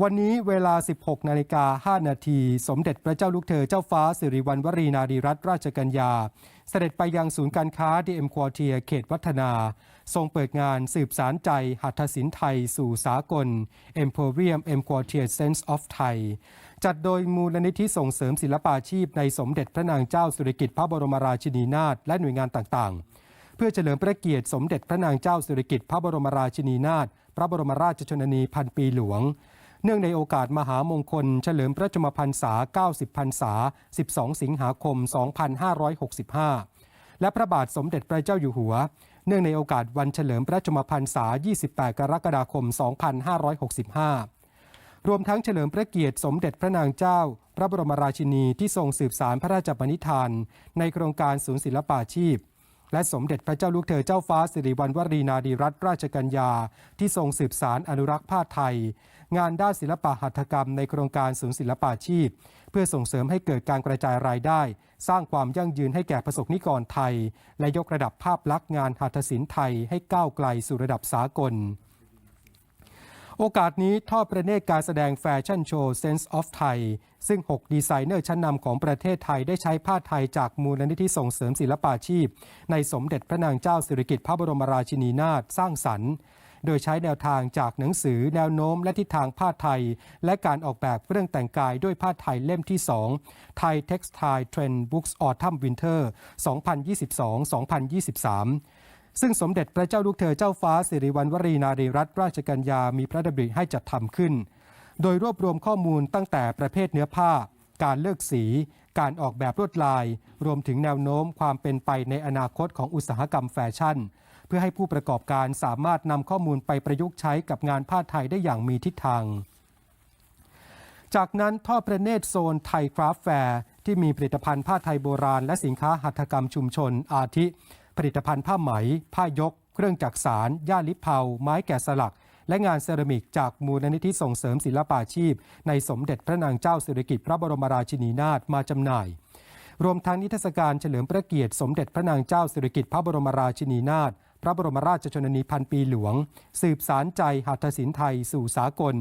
วันนี้เวลา 16 นาฬิกา 5 นาที สมเด็จพระเจ้าลูกเธอเจ้าฟ้าสิริวัณวรีนารีรัตนราชกัญญา เสด็จไปยังศูนย์การค้าดีเอ็มควอเทียเขตวัฒนา ทรงเปิดงานสืบสารใจ หัตถศิลป์ไทยสู่สากล Emporium M Quartier Sense of Thai จัดโดยมูลนิธิส่งเสริมศิลปาชีพในสมเด็จพระนางเจ้าสุริกิติ์พระบรมราชินีนาถและหน่วยงานต่างๆ เพื่อเฉลิมพระเกียรติสมเด็จพระนางเจ้าสิริกิติ์พระบรมราชินีนาถพระบรมราชชนนีพันปีหลวง เนื่องในโอกาสมหามงคล เฉลิมพระชมพรรษา 90 พรรษา 12 สิงหาคม 2565 และพระบาทสมเด็จพระเจ้าอยู่หัว เนื่องในโอกาสวันเฉลิมพระชมพรรษา 28 กรกฎาคม 2565 รวมทั้งเฉลิมพระเกียรติสมเด็จพระนางเจ้า พระบรมราชินีที่ทรงสืบสารพระราชปณิธานในโครงการศูนย์ศิลปาชีพ และสมเด็จพระเจ้าลูกเธอเจ้าฟ้าสิริวัณวรีนาดีรัตนราชกัญญา ที่ทรงสืบสารอนุรักษ์ผ้าไทย งานด้านศิลปะหัตถกรรมในโครงการศูนย์ศิลปาชีพ เพื่อส่งเสริมให้เกิดการกระจายรายได้ สร้างความยั่งยืนให้แก่ประสบนิกรไทย และยกระดับภาพลักษณ์งานหัตถศิลป์ไทยให้ก้าวไกลสู่ระดับสากล โอกาสนี้ทอดประเนตรการแสดงแฟชั่นโชว์ Sense of Thai ซึ่ง 6 ดีไซเนอร์ชั้นนำของประเทศไทยได้ใช้ผ้าไทยจากมูลนิธิส่งเสริมศิลปาชีพ ในสมเด็จพระนางเจ้าสิริกิติ์พระบรมราชินีนาถสร้างสรรค์ โดยใช้แนวทางจากหนังสือแนวโน้มและทิศทางผ้าไทย และการออกแบบเครื่องแต่งกายด้วยผ้าไทยเล่มที่ 2 Thai Textile Trend Books Autumn Winter 2022-2023 ซึ่งสมเด็จพระเจ้าลูกเธอเจ้าฟ้าสิริวัณวรีนารีรัตนราชกัญญามีพระดำริให้จัดทำขึ้น โดยรวบรวมข้อมูลตั้งแต่ประเภทเนื้อผ้า การเลือกสี การออกแบบลวดลาย รวมถึงแนวโน้มความเป็นไปในอนาคตของอุตสาหกรรมแฟชั่น เพื่อให้ผู้ประกอบการสามารถนำข้อมูลไปประยุกต์ใช้กับงานผ้าไทยได้อย่างมีทิศทาง จากนั้นทอดพระเนตรโซนไทยคราฟแฟร์ที่มีผลิตภัณฑ์ผ้าไทยโบราณ และสินค้าหัตถกรรมชุมชนอาทิ ผลิตภัณฑ์ผ้าไหม ผ้ายก เครื่องจักสารย่าลิเผาไม้แกะสลัก และงานเซรามิกจากมูลนิธิส่งเสริมศิลปาชีพ ในสมเด็จพระนางเจ้าสิริกิติ์พระบรมราชินีนาถมาจำหน่าย รวมทั้งนิทรรศการเฉลิมพระเกียรติสมเด็จพระนางเจ้าสิริกิติ์พระบรมราชินีนาถ พระบรมราชชนนีพันปีหลวง สืบสารใจหัตถศิลป์ไทยสู่สากล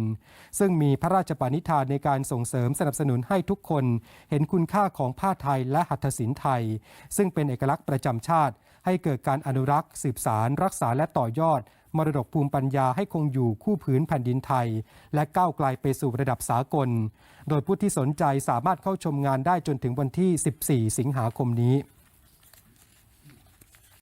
ซึ่งมีพระราชปณิธานในการส่งเสริมสนับสนุนให้ทุกคน เห็นคุณค่าของผ้าไทยและหัตถศิลป์ไทย ซึ่งเป็นเอกลักษณ์ประจำชาติ ให้เกิดการอนุรักษ์ สืบสารรักษาและต่อยอด มรดกภูมิปัญญาให้คงอยู่คู่พื้นแผ่นดินไทย และก้าวไกลไปสู่ระดับสากล โดยผู้ที่สนใจสามารถเข้าชมงานได้จนถึงวันที่ 14 สิงหาคมนี้